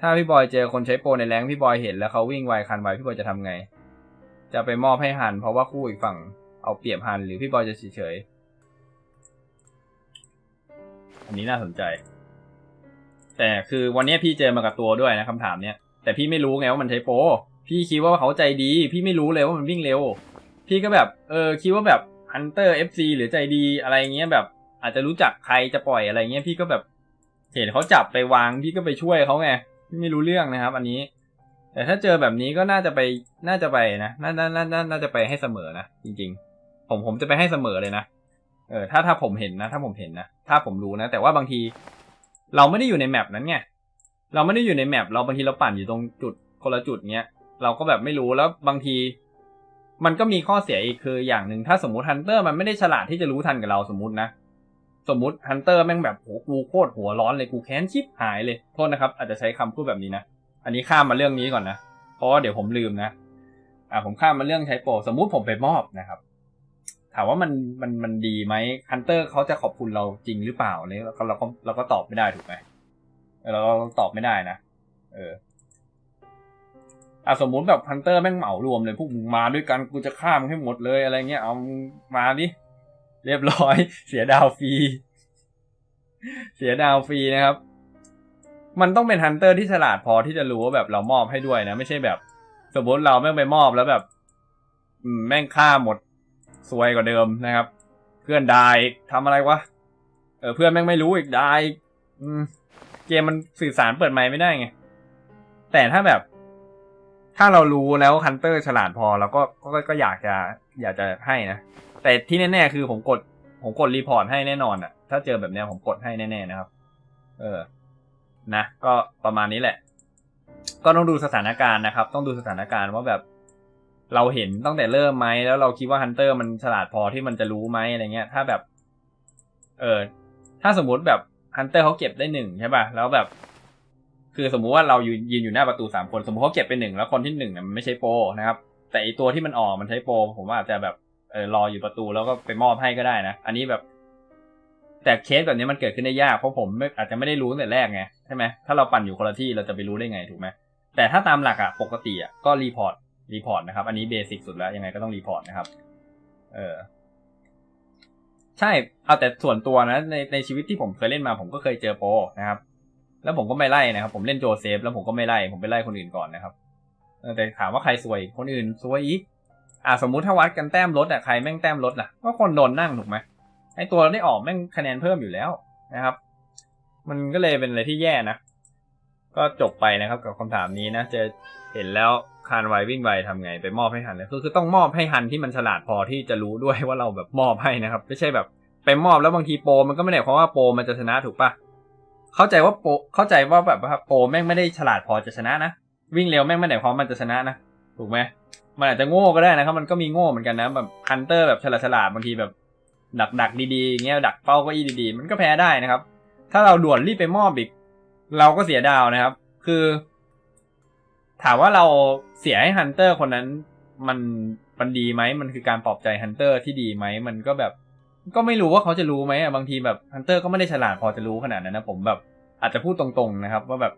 ถ้าพี่บอยเจอคนใช้โปรในแรงพี่บอยเห็นแล้วเขาวิ่งไวคันไวพี่บอยจะทำไง จะไปมอบให้ฮัน เพราะว่าคู่อีกฝั่งเอาเปรียบฮันหรือพี่บอยจะเฉยอันนี้น่าสนใจ แต่คือวันนี้พี่เจอมากับตัวด้วยนะคำถามเนี้ยแต่พี่ไม่รู้ไงว่ามันใช้โปรพี่คิดว่าเขาใจดี พี่ไม่รู้เลยว่ามันวิ่งเร็ว พี่ก็แบบเออคิดว่าแบบฮันเตอร์เอฟซีหรือใจดีอะไรเงี้ยแบบ อาจจะรู้จักใครจะปล่อยอะไรเงี้ยพี่ก็แบบเห็นเขาจับไปวางพี่ก็ไปช่วยเขาไง ไม่รู้เรื่องนะครับ อันนี้ แต่ถ้าเจอแบบนี้ก็น่าจะไปน่าจะไปนะน่าน่าน่าน่าจะไปให้เสมอนะจริง ๆ ผมผมจะไปให้เสมอเลยนะเออถ้าถ้าผมเห็นนะ ถ้าผมเห็นนะถ้าผมรู้นะ แต่ว่าบางที เราไม่ได้อยู่ในแมปนั้นไงเราไม่ได้อยู่ในแมปเราบางทีเราปั่นอยู่ตรงจุดคนละจุดเนี้ยเราก็แบบไม่รู้แล้วบางที มันก็มีข้อเสียอีกคืออย่างหนึ่งถ้าสมมติฮันเตอร์มันไม่ได้ฉลาดที่จะรู้ทันกับเราสมมตินะ สมมติฮันเตอร์แม่งแบบโหกูโคตรหัวร้อนเลยกูแค้นชิบหายเลยโทษนะครับ อาจจะใช้คำพูดแบบนี้นะ อันนี้ข้ามมาเรื่องนี้ก่อนนะเพราะว่าเดี๋ยวผมลืมนะอ่าผมข้ามมาเรื่องใช้โปรสมมุติผมไปมอบนะครับ ถามว่ามันมันมันดีไหมฮันเตอร์เขาจะขอบคุณเราจริงหรือเปล่าเนี่ยเราก็เราก็เราก็ตอบไม่ได้ถูกไหมเราตอบไม่ได้นะเอออะสมมุติแบบฮันเตอร์แม่งเหมารวมเลยพวกมึงมาด้วยกันกูจะฆ่ามให้หมดเลยอะไรเงี้ยเอามึงมาดิเรียบร้อย เสียดาวฟรี เสียดาวฟรีนะครับ มันต้องเป็นฮันเตอร์ที่ฉลาดพอที่จะรู้ว่าแบบเรามอบให้ด้วยนะ ไม่ใช่แบบ สมมติเราแม่งไปมอบแล้วแบบแม่งฆ่าหมดซวยกว่าเดิมนะครับ เพื่อนดายทำอะไรวะเออเพื่อนแม่งไม่รู้อีกดายเกมมันสื่อสารเปิดไมค์ไม่ได้ไง แต่ถ้าแบบ ถ้าเรารู้แล้วฮันเตอร์ฉลาดพอเราก็ก็ก็อยากจะอยากจะให้นะแต่ที่แน่ๆคือผมกด ผมกดรีพอร์ตให้แน่นอนอะถ้าเจอแบบเนี้ยผมกดให้แน่ๆนะครับ เออ นะ ก็ประมาณนี้แหละ ก็ต้องดูสถานการณ์นะครับ ต้องดูสถานการณ์ว่าแบบ เราเห็นตั้งแต่เริ่มไหมแล้วเราคิดว่าฮันเตอร์มันฉลาดพอที่มันจะรู้ไหมอะไรเงี้ย ถ้าแบบ เออ ถ้าสมมุติแบบฮันเตอร์เขาเก็บได้หนึ่งใช่ป่ะ แล้วแบบ คือสมมุติว่าเรายืนอยู่หน้าประตูสามคน สมมติเขาเก็บไปหนึ่งแล้วคนที่หนึ่งเนี่ยมันไม่ใช่โปนะครับ แต่อีตัวที่มันออกมันใช้โป ผมว่าอาจจะแบบ ออรออยู่ประตูแล้วก็ไปมอบให้ก็ได้นะ อันนี้แบบ แต่เคสแบบนี้มันเกิดขึ้นได้ยากเพราะผมอาจจะไม่ได้รู้ตั้งแต่แรกไงใช่ไหมถ้าเราปั่นอยู่คนละที่เราจะไปรู้ได้ไงถูกไหมแต่ถ้าตามหลักอะปกติอะก็รีพอร์ตรีพอร์ตนะครับ อันนี้เบสิกสุดแล้วยังไงก็ต้องรีพอร์ตนะครับ เออใช่ เอาแต่ส่วนตัวนะในในชีวิตที่ผมเคยเล่นมา ผมก็เคยเจอโปรนะครับ แล้วผมก็ไม่ไล่นะครับ ผมเล่นโจเซฟแล้วผมก็ไม่ไล่ ผมไปไล่คนอื่นก่อนนะครับแต่ถามว่าใครซวยคนอื่นซวยอีก อ่าสมมุติถ้าวัดกันแต้มลดอะใครแม่งแต้มลดล่ะ ก็คนโดนนั่งถูกไหมไอตัวได้ออกแม่งคะแนนเพิ่มอยู่แล้วนะครับ มันก็เลยเป็นอะไรที่แย่นะ ก็จบไปนะครับกับคำถามนี้นะจอเห็นแล้วคานไววิ่งไวทำไงไปมอบให้ฮันเลยคือคือต้องมอบให้ฮันที่มันฉลาดพอที่จะรู้ด้วยว่าเราแบบมอบให้นะครับ ไม่ใช่แบบไปมอบแล้วบางทีโปรมันก็ไม่ได้เพราะว่าโปรมันจะชนะถูกปะเข้าใจว่าโปรเข้าใจว่าแบบว่าโปรแม่งไม่ได้ฉลาดพอจะชนะนะวิ่งเร็วแม่งไม่ได้เพราะมันจะชนะนะถูกไหม มันอาจจะโง่ก็ได้นะครับ มันก็มีโง่เหมือนกันนะแบบฮันเตอร์แบบฉลาดฉลาดบางทีแบบดักดักดีๆอย่างเงี้ยดักเป้าก็อี้ดีๆ มันก็แพ้ได้นะครับ ถ้าเราด่วนรีบไปมอบอีก เราก็เสียดาวนะครับ คือ ถามว่าเราเสียให้ฮันเตอร์คนนั้นมันมันดีไหมมันคือการปลอบใจฮันเตอร์ที่ดีไหมมันก็แบบก็ไม่รู้ว่าเขาจะรู้ไหมอะบางทีแบบฮันเตอร์ก็ไม่ได้ฉลาดพอจะรู้ขนาดนั้นนะผมแบบอาจจะพูดตรงๆนะครับ ว่าแบบ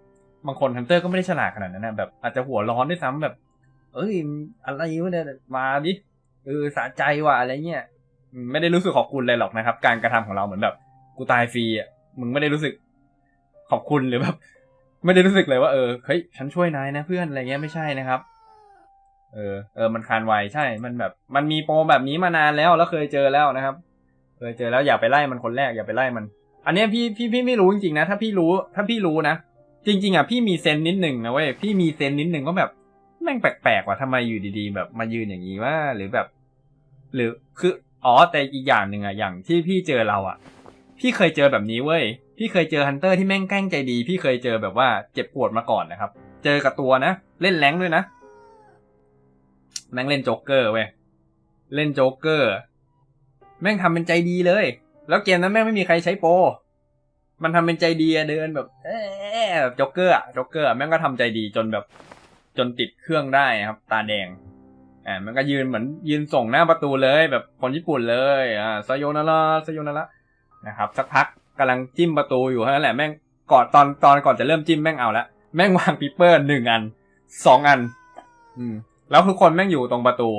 บางคนฮันเตอร์ก็ไม่ได้ฉลาดขนาดนั้นนะแบบอาจจะหัวร้อนด้วยซ้ำแบบ เอ้ยอะไรวะเนี่ยมาดิเออสะใจว่ะอะไรเงี้ยไม่ได้รู้สึกขอบคุณเลยหรอกนะครับ การกระทำของเราเหมือนแบบ กูตายฟรีอะมึงไม่ได้รู้สึกขอบคุณหรือแบบไม่ได้รู้สึกเลยว่าเออเฮ้ยฉันช่วยนายนะเพื่อนอะไรเงี้ยไม่ใช่นะครับ เออ เออมันคานไวใช่ มันแบบ มันมีโปรแบบนี้มานานแล้วแล้วเคยเจอแล้วนะครับ เคยเจอแล้วอย่าไปไล่มันคนแรกอย่าไปไล่มัน อันนี้พี่พี่พี่ไม่รู้จริงๆนะถ้าพี่รู้ ถ้าพี่รู้นะจริง ๆอะพี่มีเซนนิดหนึ่งนะเว้ยพี่มีเซนนิดหนึ่งก็แบบ แม่งแปลกๆว่ะทำไมอยู่ดีๆ แบบมายืนอย่างนี้ว่าหรือแบบ หรือคืออ๋อแต่อีกอย่างหนึ่งอะอย่างที่พี่เจอเราอะพี่เคยเจอแบบนี้เว้ยพี่เคยเจอฮันเตอร์ที่แม่งแกล้งใจดี พี่เคยเจอแบบว่าเจ็บปวดมาก่อนนะครับ เจอกับตัวนะเล่นแรงด้วยนะแม่งเล่นโจ๊กเกอร์เว้ยเล่นโจ๊กเกอร์ แม่งทำเป็นใจดีเลย แล้วเกมนั้นแม่งไม่มีใครใช้โปรมันทำเป็นใจดีเดินแบบ เอ๊ะแบบโจ๊กเกอร์อะโจ๊กเกอร์แม่งก็ทำใจดีจนแบบ จนติดเครื่องได้ครับ ตาแดง อ่า มันก็ยืนเหมือนยืนส่งหน้าประตูเลยแบบคนญี่ปุ่นเลยอ่าซโยนาระซโยนาระนะครับ สักพักกำลังจิ้มประตูอยู่เท่านั้นแหละแม่งกอนตอนตอนก่อนจะเริ่มจิ้มแม่งเอาละแม่งวางปิปเปอร์หนึ่งอันสองอัน อืม แล้วทุกคนแม่งอยู่ตรงประตู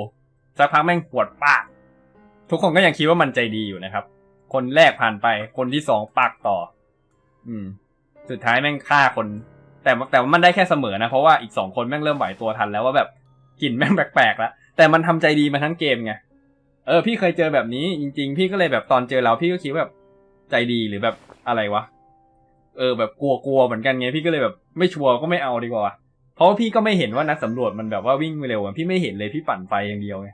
สักพักแม่งปวดปาก ทุกคนก็ยังคิดว่ามันใจดีอยู่นะครับ คนแรกผ่านไปคนที่สองปากต่อ อืม สุดท้ายแม่งฆ่าคน แต่แต่มันได้แค่เสมอนะ เพราะว่าอีกสองคนแม่งเริ่มไหวตัวทันแล้วว่าแบบกลิ่นแม่งแปลกๆแล้วแต่มันทำใจดีมาทั้งเกมไงเออพี่เคยเจอแบบนี้จริง ๆ พี่ก็เลยแบบตอนเจอเราพี่ก็คิดว่าแบบใจดีหรือแบบอะไรวะเออแบบกลัวๆเหมือนกันไงพี่ก็เลยแบบไม่ชัวร์ก็ไม่เอาดีกว่า เพราะว่าพี่ก็ไม่เห็นว่านักสำรวจมันแบบว่าวิ่งเร็วพี่ไม่เห็นเลยพี่ปั่นไฟอย่างเดียวไง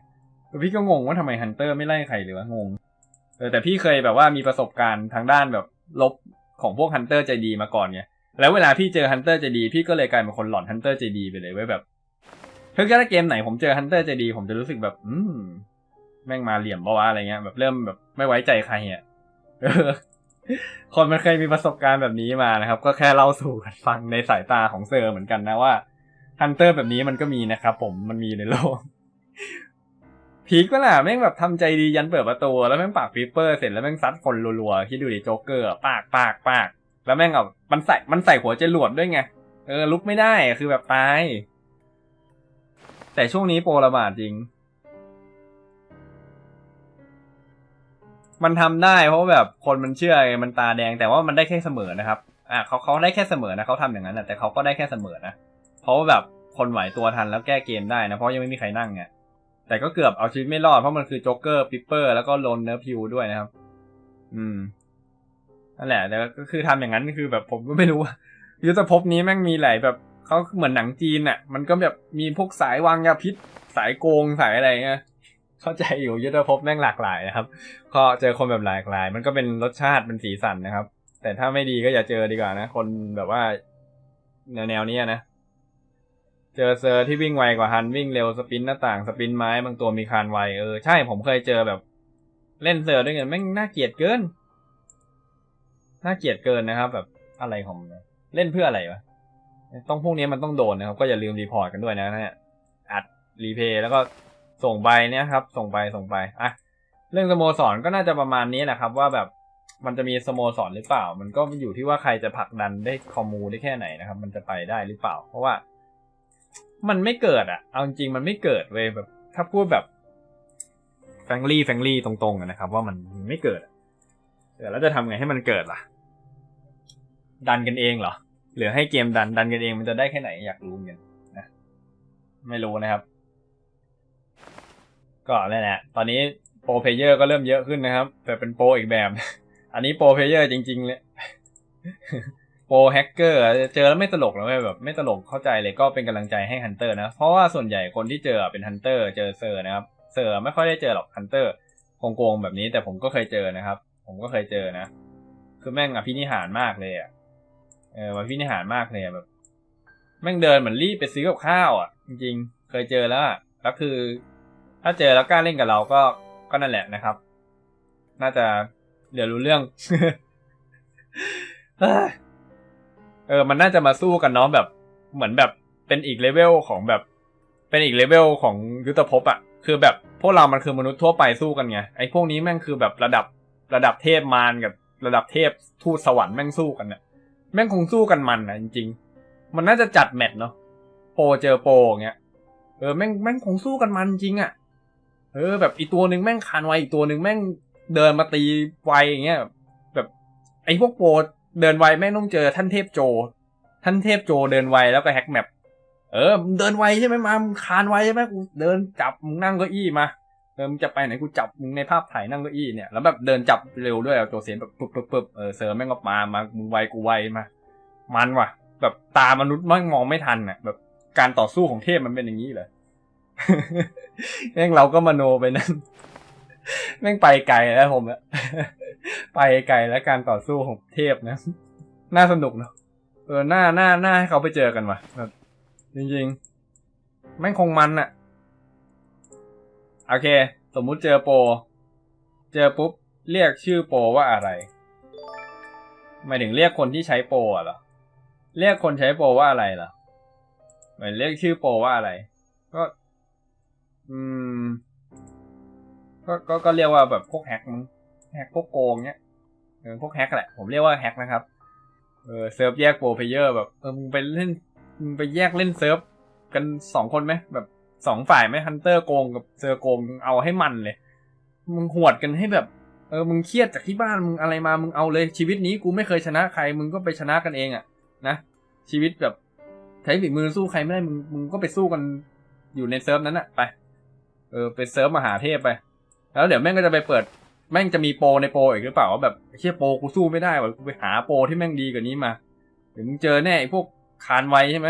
พี่ก็งงว่าทำไมฮันเตอร์ไม่ไล่ใครเลยวะงงเออแต่พี่เคยแบบว่ามีประสบการณ์ทางด้านแบบลบของพวกฮันเตอร์ใจดีมาก่อนไง แล้วเวลาพี่เจอฮันเตอร์ใจดีพี่ก็เลยกลายเป็นคนหลอนฮันเตอร์ใจดีไปเลยไว้แบบเพิ่ถ้าเกมไหนผมเจอฮันเตอร์ใจดีผมจะรู้สึกแบบ อืมแม่งมาเหลี่ยมปะวะอะไรเงี้ย แบบเริ่มแบบไม่ไว้ใจใครอะเออคนมันเคยมีประสบการณ์แบบนี้มานะครับ ก็แค่เล่าสู่กันฟังในสายตาของเซอร์เหมือนกันนะว่าฮันเตอร์แบบนี้มันก็มีนะครับผมมันมีในโลกพีกก็ล่ะแม่งแบบทำใจดียันเปิดประตูแล้วแม่งปากปีเปอร์เสร็จแล้วแม่งซัดคนรัวๆคิดดูดิโจ๊กเกอร์ปากปากปาก แล้วแม่งเอามันใส่มันใส่หัวจรวดด้วยไง เออ ลุกไม่ได้คือแบบตาย แต่ช่วงนี้โปรระบาดจริง มันทำได้เพราะแบบคนมันเชื่อไงมันตาแดงแต่ว่ามันได้แค่เสมอนะครับ อะเขาเขาได้แค่เสมอนะเขาทำอย่างนั้นนะแต่เขาก็ได้แค่เสมอนะเพราะว่าแบบคนไหวตัวทันแล้วแก้เกมได้นะเพราะยังไม่มีใครนั่งไงแต่ก็เกือบเอาชีวิตไม่รอดเพราะมันคือโจ๊กเกอร์ปิปเปอร์แล้วก็โลนเนอร์พิวด้วยนะครับ อืม นั่นแหละแต่ก็คือทำอย่างนั้นคือแบบผมก็ไม่รู้ว่ายุทธภพนี้แม่งมีหลายแบบเขาเหมือนหนังจีนอะ มันก็แบบมีพวกสายวางยาพิษ สายโกงสายอะไรเงี้ยเข้าใจอยู่ยุทธภพแม่งหลากหลายนะครับ ก็เจอคนแบบหลากหลาย มันก็เป็นรสชาติเป็นสีสันนะครับ แต่ถ้าไม่ดีก็อย่าเจอดีกว่านะ คนแบบว่า แนวแนวนี้นะเจอเซอร์ที่วิ่งไวกว่าฮันวิ่งเร็วสปินหน้าต่างสปินไม้บางตัวมีคานไวเออใช่ผมเคยเจอแบบ เล่นเซอร์ด้วยกันแม่งน่าเกลียดเกิน น่าเกลียดเกินนะครับ แบบอะไรของมันเล่นเพื่ออะไรวะต้องพวกนี้มันต้องโดนนะครับ ก็อย่าลืมรีพอร์ตกันด้วยนะเนี่ยอัดรีเพย์แล้วก็ส่งไปเนี่ยครับ ส่งไปส่งไปอะเรื่องสโมสรก็น่าจะประมาณนี้แหละครับ ว่าแบบมันจะมีสโมสรหรือเปล่า มันก็อยู่ที่ว่าใครจะผลักดันได้คอมูได้แค่ไหนนะครับ มันจะไปได้หรือเปล่า เพราะว่า มันไม่เกิดอะเอาจริงมันไม่เกิดเว้ยแบบ ถ้าพูดแบบแฟงลี่แฟงลี่ตรงๆนะครับ ว่ามันไม่เกิดอะเดี๋ยวแล้วจะทำไงให้มันเกิดล่ะ ดันกันเองเหรอหรือให้เกมดันดันกันเองมันจะได้แค่ไหนอยากรู้เหมือนกันนะไม่รู้นะครับ ก็นั่นแหละตอนนี้โปรเพเยอร์ก็เริ่มเยอะขึ้นนะครับ แต่เป็นโปรอีกแบบ อันนี้โปรเพเยอร์จริง ๆ เลยโปรแฮกเกอร์เจอแล้วไม่ตลกแล้วแบบ ไม่ตลกเข้าใจเลยก็เป็นกำลังใจให้ฮันเตอร์นะ เพราะว่าส่วนใหญ่คนที่เจอเป็นฮันเตอร์เจอเซอร์นะครับเซอร์ไม่ค่อยได้เจอหรอกฮันเตอร์โกงๆแบบนี้แต่ผมก็เคยเจอนะครับ ผมก็เคยเจอนะ คือแม่งอภินิหารมากเลยอะ เอออภินิหารมากเลยแบบ แม่งเดินเหมือนรีบไปซื้อกับข้าวอะ จริงๆ เคยเจอแล้วอะแล้วคือ ถ้าเจอแล้วกล้าเล่นกับเราก็ก็นั่นแหละนะครับ น่าจะเดี๋ยวรู้เรื่องเออ มันน่าจะมาสู้กันเนาะแบบ เหมือนแบบเป็นอีกเลเวลของแบบ เป็นอีกเลเวลของยุทธภพอะคือแบบพวกเรามันคือมนุษย์ทั่วไปสู้กันไงไอ้พวกนี้แม่งคือแบบระดับระดับเทพมารกับระดับเทพทูตสวรรค์แม่งสู้กันเนี่ย แม่งคงสู้กันมันนะจริง ๆ มันน่าจะจัดแมตช์เนาะโปเจอโปอย่างเงี้ยเออแม่งแม่งคงสู้กันมันจริงอะเออ แบบอีตัวหนึ่งแม่งคานไวอีกตัวหนึ่งแม่งเดินมาตีไวอย่างเงี้ยแบบไอ้พวกโปเดินไวแม่งต้องเจอท่านเทพโจ ท่านเทพโจเดินไวแล้วก็แฮกแมปเออเดินไวใช่ไหมมามคานไวใช่ไหมกูเดินจับมึงนั่งเก้าอี้มา เออมึงจะไปไหนกูจับมึงในภาพถ่ายนั่งเก้าอี้เนี่ยแล้วแบบเดินจับเร็วด้วยเอาตัวเสียงแบบปึ๊บปึ๊บปึ๊บเออเซอร์แม่งก็มามามึงไวกูไวมา มันว่ะ แบบตามนุษย์แม่งมองไม่ทันอะ แบบการต่อสู้ของเทพมันเป็นอย่างนี้เหรอแม่งเราก็มโนไปนั่นแม่งไปไกลแล้วผมอะไปไกลแล้วการต่อสู้ของเทพนะน่าสนุกเนาะเออหน้าหน้าหน้าให้เขาไปเจอกันว่ะแบบจริงๆแม่งคงมันอะ โอเค สมมุติเจอโปรเจอปุ๊บ เรียกชื่อโปรว่าอะไรหมายถึงเรียกคนที่ใช้โปรเหรอ เรียกคนใช้โปรว่าอะไรเหรอหมายเรียกชื่อโปรว่าอะไร ก็ อืมก็ก็ก็เรียกว่าแบบพวกแฮกมั้งแฮกพวกโกงเนี้ยเออพวกแฮกแหละ ผมเรียกว่าแฮกนะครับ เออเซิร์ฟแยกโปรเพเยอร์แบบเออมึงไปเล่นมึงไปแยกเล่นเซิร์ฟกันสองคนไหมแบบ สองฝ่ายไหมฮันเตอร์โกงกับเซอร์โกงเอาให้มันเลย มึงหวดกันให้แบบ เออมึงเครียดจากที่บ้านมึงอะไรมามึงเอาเลย ชีวิตนี้กูไม่เคยชนะใคร มึงก็ไปชนะกันเองอะนะชีวิตแบบใช้ฝีมือสู้ใครไม่ได้มึงมึงก็ไปสู้กันอยู่ในเซิร์ฟนั้นอะไปเออไปเซิร์ฟมหาเทพไป แล้วเดี๋ยวแม่งก็จะไปเปิดแม่งจะมีโปรในโปรอีกหรือเปล่าว่าแบบเชี่ยโปรกูสู้ไม่ได้ว่ะกูไปหาโปรที่แม่งดีกว่านี้มาเดี๋ยวมึงเจอแน่พวกคานไวใช่ไหม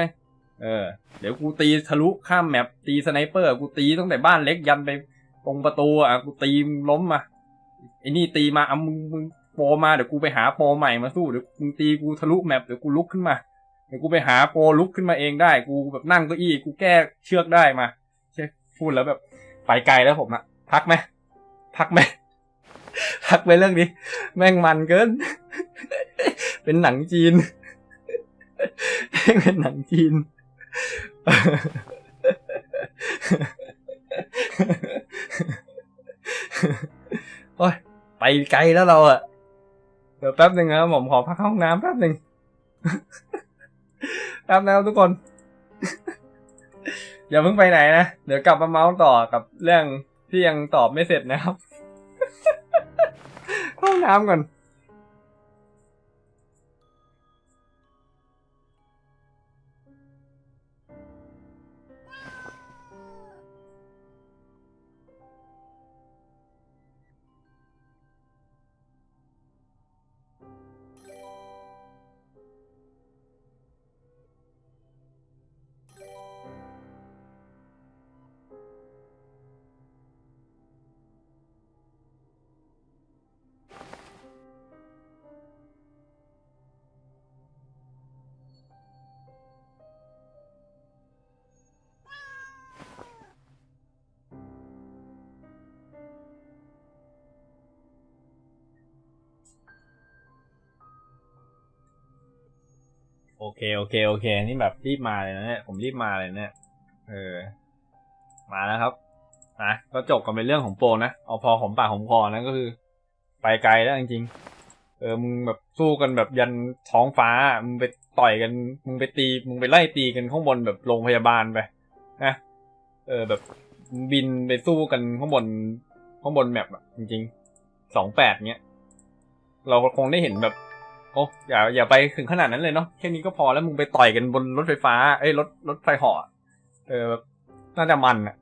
เออ เดี๋ยวกูตีทะลุข้ามแมปตีสไนเปอร์ กูตีตั้งแต่บ้านเล็กยันไปตรงประตูอะกูตีมล้มมาไอ้นี่ตีมาเอามึงมึงโปมาเดี๋ยวกูไปหาโปใหม่มาสู้เดี๋ยวมึงตีกูทะลุแมปเดี๋ยวกูลุกขึ้นมาเดี๋ยวกูไปหาโปลุกขึ้นมาเองได้ กูแบบนั่งเก้าอี้กูแก้เชือกได้มาใช่พูดแล้วแบบไปไกลแล้วผมอะพักไหมพักไหมพักไปเรื่องนี้ แม่งมันเกิน เป็นหนังจีน เป็นหนังจีน โอ้ยไปไกลแล้วเราอะเดี๋ยวแป๊บหนึ่งนะครับผมขอพักห้องน้ำแป๊บหนึ่งแป๊บนะครับทุกคน อย่าเพิ่งไปไหนนะ เดี๋ยวกลับมาเมาส์ต่อกับเรื่องที่ยังตอบไม่เสร็จนะครับ ห้องน้ำก่อน โอเคโอเคโอเค นี่แบบรีบมาเลยนะเนี่ยผมรีบมาเลยเนี่ยเออ มาแล้วครับนะก็จบกันเป็นเรื่องของโปรนะเอาพอผมปากผมคอนะก็คือ ไปไกลแล้วจริงๆเออมึงแบบสู้กันแบบยันท้องฟ้ามึงไปต่อยกันมึงไปตีมึงไปไล่ตีกันข้างบนแบบโรงพยาบาลไปนะเออแบบบินไปสู้กันข้างบนข้างบนแมปอะจริงๆสองแปดเนี้ยเราคงได้เห็นแบบ โอ้อย่าอย่าไปถึงขนาดนั้นเลยเนาะแค่นี้ก็พอแล้วมึงไปต่อยกันบนรถไฟฟ้าเอ้ยรถรถไฟเหาะเออน่าจะมันอะ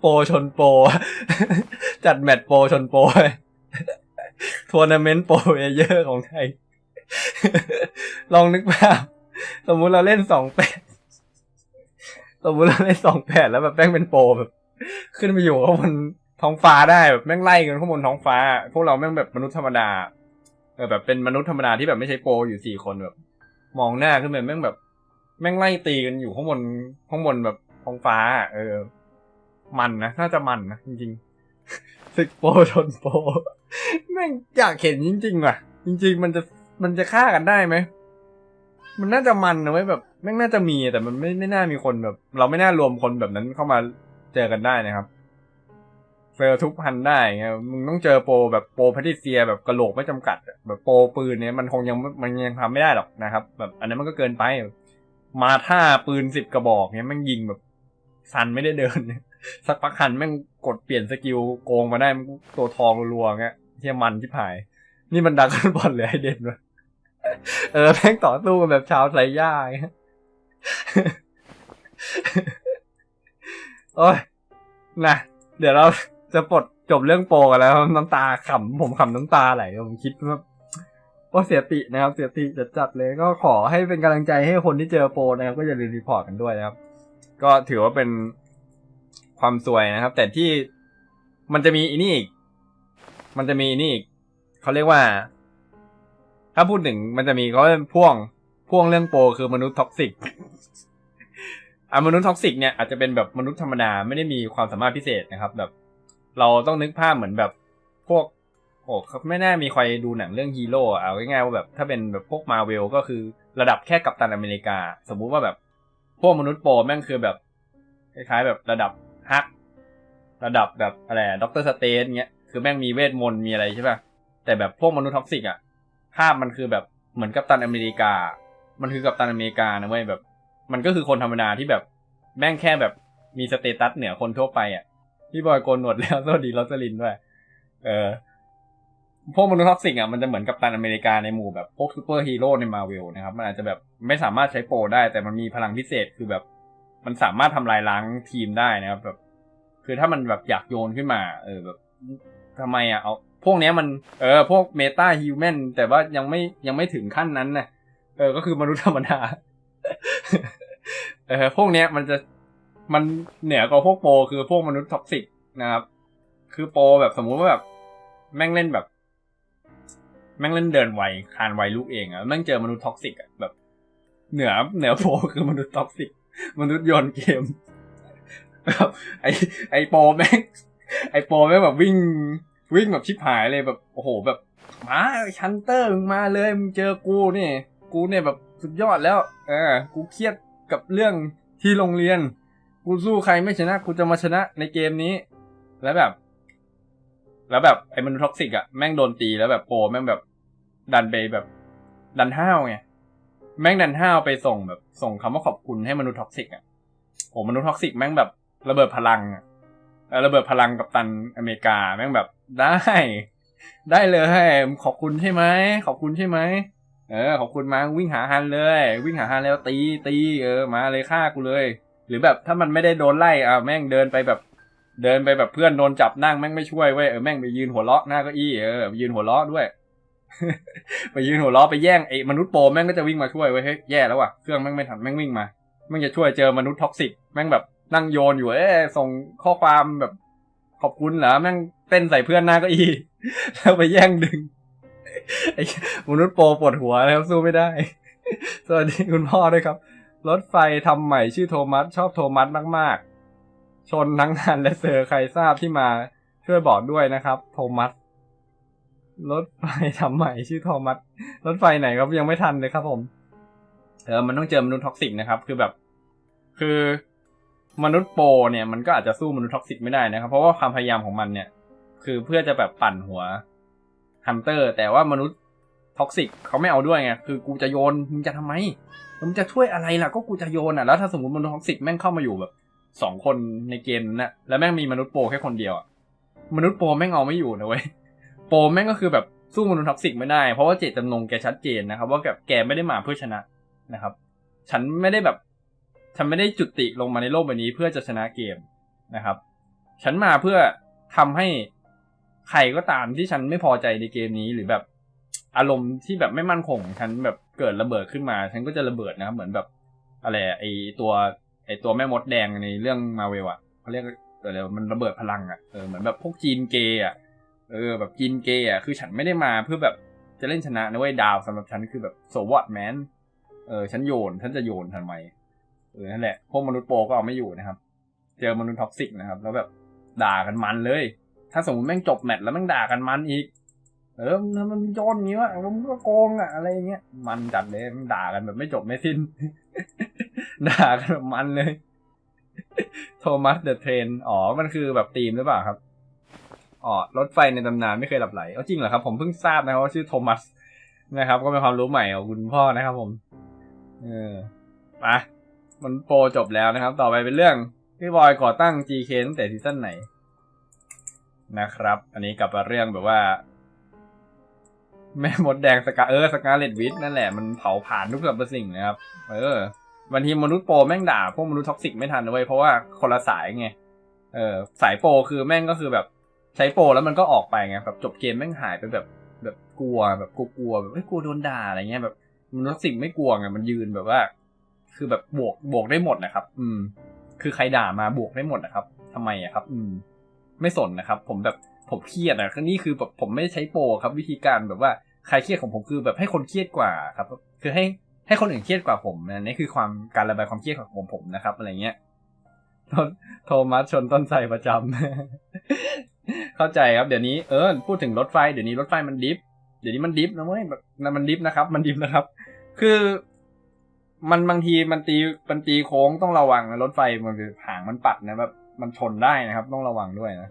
โปรชนโปรจัดแมตช์โปรชนโปรทัวร์นาเมนต์โปรเยอร์ของไทย ลองนึกภาพ สมมุติเราเล่นสองแปดสมมุติเราเล่นสองแปดแล้วแบบแป้งเป็นโปรแบบ ขึ้นไปอยู่ข้างบน ท้องฟ้าได้แบบแม่งไล่กันข้างบนท้องฟ้า พวกเราแม่งแบบมนุษย์ธรรมดาเออแบบเป็นมนุษย์ธรรมดาที่แบบไม่ใช่โปรอยู่สี่คนแบบ มองหน้าขึ้นไปแม่งแบบ แม่งไล่ตีกันอยู่ข้างบนข้างบนแบบท้องฟ้า เออ มันนะน่าจะมันนะจริงๆศึกโปรชนโปรแม่งอยากเห็นจริงๆว่ะ จริง ๆ มันจะมันจะฆ่ากันได้ไหมมันน่าจะมันนะเว้ยแบบแม่งน่าจะมีแต่มันไม่ไม่น่ามีคนแบบ เราไม่น่ารวมคนแบบนั้นเข้ามาเจอกันได้นะครับ เจอทุกพันได้ไงมึงต้องเจอโปรแบบโปรแพทิเซีย แบบกระโหลกไม่จำกัด แบบโปรปืนเนี่ยมันคงยังมันยังทำไม่ได้หรอกนะครับ แบบอันนั้นมันก็เกินไป มาท่าปืนสิบกระบอกเนี่ยม่งยิงแบบซันไม่ได้เดิน สักพักคันแม่งกดเปลี่ยนสกิลโกงมาได้มันตัวทองรัวๆเงี้ยเที่ยมันที่ผาย นี่มันดักกันบอลเลยไอเด่นวะเออแม่งต่อสู้กันแบบชาวไซย่าเงี้ยโอ้ยนะเดี๋ยวเรา จะปลดจบเรื่องโปรกันแล้ว น้ำตาขำผมขำน้ำตาไหลผมคิดว่าว่าเสียตินะครับ เสียติจัดจัดเลยก็ขอให้เป็นกำลังใจให้คนที่เจอโปรนะครับ ก็อย่าลืมรีพอร์ตกันด้วยนะครับ ก็ถือว่าเป็นความสวยนะครับ แต่ที่มันจะมีอีนี่อีก มันจะมีอีนี่อีกเขาเรียกว่า ถ้าพูดถึงมันจะมีเขาพ่วงพ่วงเรื่องโปรคือมนุษย์ท็อกซิกอะมนุษย์ท็อกซิกเนี่ยอาจจะเป็นแบบมนุษย์ธรรมดาไม่ได้มีความสามารถพิเศษนะครับ แบบ เราต้องนึกภาพเหมือนแบบพวก โอ้ไม่น่ามีใครดูหนังเรื่องฮีโร่เอาง่ายๆว่าแบบถ้าเป็นแบบพวกมาเวลก็คือระดับแค่กัปตันอเมริกา สมมุติว่าแบบ พวกมนุษย์โปรแม่งคือแบบคล้ายๆแบบระดับฮัก ระดับแบบอะไรด็อกเตอร์สเตนเงี้ยคือแม่งมีเวทมนต์มีอะไรใช่ป่ะแต่แบบพวกมนุษย์ท็อกซิกอะภาพมันคือแบบเหมือนกัปตันอเมริกา มันคือกัปตันอเมริกานะเว้ยแบบ มันก็คือคนธรรมดาที่แบบแม่งแค่แบบมีสเตตัสเหนือคนทั่วไปอะ พี่บอยโกนหนวดแล้วสวัสดีลอสลินด้วย เออ พวกมนุษย์ท็อกซิกอะมันจะเหมือนกับตันอเมริกาในหมู่แบบพวกซูเปอร์ฮีโร่ในมาเวลนะครับ มันอาจจะแบบไม่สามารถใช้โปรได้ แต่มันมีพลังพิเศษคือแบบ มันสามารถทำลายล้างทีมได้นะครับ แบบ คือถ้ามันแบบอยากโยนขึ้นมา เออแบบทำไมอะเอาพวกเนี้ยมันเออพวกเมตาฮิวแมนแต่ว่ายังไม่ยังไม่ถึงขั้นนั้นนะเออ ก็คือมนุษย์ธรรมดาเออพวกเนี้ยมันจะ มันเหนือกว่าพวกโปรคือพวกมนุษย์ท็อกซิกนะครับ คือโปรแบบสมมุติว่าแบบแม่งเล่นแบบ แม่งเล่นเดินไวคานไวลูกเองอะแม่งเจอมนุษย์ท็อกซิกอะแบบ เหนือเหนือโปรคือมนุษย์ท็อกซิก มนุษย์โยนเกมแบบไอไอโปรแม่งไอโปรแม่งแบบวิ่งวิ่งแบบชิบหายเลยแบบโอ้โหแบบมาชันเตอร์มึงมาเลยมึงเจอกูนี่ กูเนี่ยแบบสุดยอดแล้ว เออ กูเครียดกับเรื่องที่โรงเรียน กูสู้ใครไม่ชนะกูจะมาชนะในเกมนี้ แล้วแบบ แล้วแบบไอ้มนุษย์ท็อกซิกอะแม่งโดนตีแล้วแบบโปรแม่งแบบ ดันไปแบบ ดันห้าวไงแม่งดันห้าวไปส่งแบบ ส่งคำว่าขอบคุณให้มนุษย์ท็อกซิกอะโอ้มนุษย์ท็อกซิกแม่งแบบระเบิดพลังอะระเบิดพลังกับตันอเมริกาแม่งแบบได้ ได้เลยขอบคุณใช่ไหมขอบคุณใช่ไหมเออขอบคุณมาวิ่งหาฮันเลย วิ่งหาฮันแล้วตีตีเออมาเลยฆ่ากูเลย รือแบบถ้ามันไม่ได้โดนไล่อะแม่งเดินไปแบบ เดินไปแบบเพื่อนโดนจับนั่งแม่งไม่ช่วยเว้ยเออแม่งไปยืนหัวเราะหน้าเก้าอี้เออยืนหัวเราะด้วย ไปยืนหัวเราะไปแย่งไอ้มนุษย์โปแม่งก็จะวิ่งมาช่วยเว้ยเฮ้ยแย่แล้วว่ะเครื่องแม่งไม่ทันแม่งวิ่งมาแม่งจะช่วยเจอมนุษย์ท็อกซิกแม่งแบบนั่งโยนอยู่เอ๊ส่งข้อความแบบขอบคุณเหรอแม่งเต้นใส่เพื่อนหน้าเก้าอี้แล้วไปแย่งดึงไอ้มนุษย์โปปวดหัวแล้วสู้ไม่ได้ สวัสดีคุณพ่อด้วยครับ รถไฟทำใหม่ชื่อโทมัสชอบโทมัสมากๆ ชนทั้งงานและเซอร์ใครทราบที่มาช่วยบอกด้วยนะครับ โทมัสรถไฟทำใหม่ชื่อโทมัสรถไฟไหนครับยังไม่ทันเลยครับผมเออมันต้องเจอมนุษย์ท็อกซิกนะครับ คือแบบ คือมนุษย์โปรเนี่ยมันก็อาจจะสู้มนุษย์ท็อกซิกไม่ได้นะครับ เพราะว่าความพยายามของมันเนี่ย คือเพื่อจะแบบปั่นหัวฮันเตอร์ แต่ว่ามนุษย์ท็อกซิกเขาไม่เอาด้วยไงคือกูจะโยนมึงจะทำไม มึงจะช่วยอะไรล่ะก็กูจะโยนอะแล้วถ้าสมมติมนุษย์ท็อกซิกแม่งเข้ามาอยู่แบบสองคนในเกมนั้นนะแล้วแม่งมีมนุษย์โปรแค่คนเดียวอะมนุษย์โปรแม่งเอาไม่อยู่นะเว้ยโปรแม่งก็คือแบบสู้มนุษย์ท็อกซิกไม่ได้ เพราะว่าเจตจำนงแกชัดเจนนะครับ ว่าแบบแกไม่ได้มาเพื่อชนะนะครับ ฉันไม่ได้แบบ ฉันไม่ได้จุติลงมาในโลกใบนี้เพื่อจะชนะเกมนะครับ ฉันมาเพื่อทำให้ใครก็ตามที่ฉันไม่พอใจในเกมนี้หรือแบบอารมณ์ที่แบบไม่มั่นคงฉันแบบ เกิดระเบิดขึ้นมา ฉันก็จะระเบิดนะครับเหมือนแบบอะไรไอตัวไอตัวแม่มดแดงในเรื่องมาเวลอะเขาเรียกอะไรวมันระเบิดพลังอะเออเหมือนแบบพวกจีนเกย์อะเออแบบจีนเกย์อะคือฉันไม่ได้มาเพื่อแบบจะเล่นชนะนะเว้ยดาวสำหรับฉันคือแบบโซวอตแมนเออฉันโยนฉันจะโยนทำไมเออนั่นแหละพวกมนุษย์โปก็เอาไม่อยู่นะครับ เจอมนุษย์ท็อกซิกนะครับ แล้วแบบด่ากันมันเลย ถ้าสมมติแม่งจบแมตช์แล้วแม่งด่ากันมันอีก เออมันมันโยนอย่างงี้วะมันก็โกงอะอะไรเงี้ย มันจัดเลยมันด่ากันแบบไม่จบไม่สิ้น ด่ากันแบบมันเลย โทมัสเดอะเทรน อ๋อ มันคือแบบธีมหรือเปล่าครับ อ๋อ รถไฟในตำนานไม่เคยหลับไหล เอาจริงเหรอครับ ผมเพิ่งทราบนะครับว่าชื่อโทมัสนะครับ ก็เป็นความรู้ใหม่ของคุณพ่อนะครับผม เออมามันโปรจบแล้วนะครับ ต่อไปเป็นเรื่องพี่บอยก่อตั้ง GK ตั้งแต่ซีซั่นไหนนะครับ อันนี้กลับมาเรื่องแบบว่า แม่มดแดงสกาเออสกาเลตวิทนั่นแหละมันเผาผ่านทุกสรรพสิ่งนะครับ เออวันทีมนุษย์โปรแม่งด่าพวกมนุษย์ท็อกซิกไม่ทันเลยเพราะว่าคนละสายไง เออสายโปรคือแม่งก็คือแบบใช้โปรแล้วมันก็ออกไปไงแบบจบเกมแม่งหายไปแบบแบบกลัวแบบกลัวแบบไม่กลัวโดนด่าอะไรเงี้ยแบบมนุษย์ท็อกซิกไม่กลัวไงมันยืนแบบว่า คือแบบบวกบวกได้หมดนะครับ อืม คือใครด่ามาบวกได้หมดนะครับทำไมอะครับ อืม ไม่สนนะครับ ผมแบบ ผมเครียดอะคือนี่คือแบบผมไม่ใช้โปรครับ วิธีการแบบว่าใครเครียดของผมคือแบบให้คนเครียดกว่าครับ คือให้ให้คนอื่นเครียดกว่าผมนะนี่คือความการระบายความเครียดของผมผมนะครับอะไรเงี้ยโทมัสชนต้นไทรประจำเข้าใจครับเดี๋ยวนี้เออพูดถึงรถไฟเดี๋ยวนี้รถไฟมันดิฟเดี๋ยวนี้มันดิฟนะเว้ยมันดิฟนะครับ มันดิฟนะครับ คือมันบางทีมันตีมันตีโค้งต้องระวังนะรถไฟมันหางมันปัดนะแบบมันชนได้นะครับ ต้องระวังด้วยนะ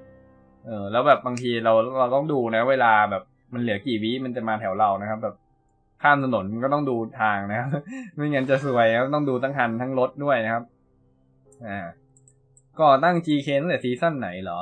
เออแล้วแบบบางทีเราเราต้องดูนะ เวลาแบบมันเหลือกี่วิมันจะมาแถวเรานะครับ แบบข้ามถนนก็ต้องดูทางนะครับไม่งั้นจะสวยครับต้องดูทั้งคันทั้งรถด้วยนะครับอ่าก็ตั้ง GK ตั้งแต่ซีซั่นไหนเหรอ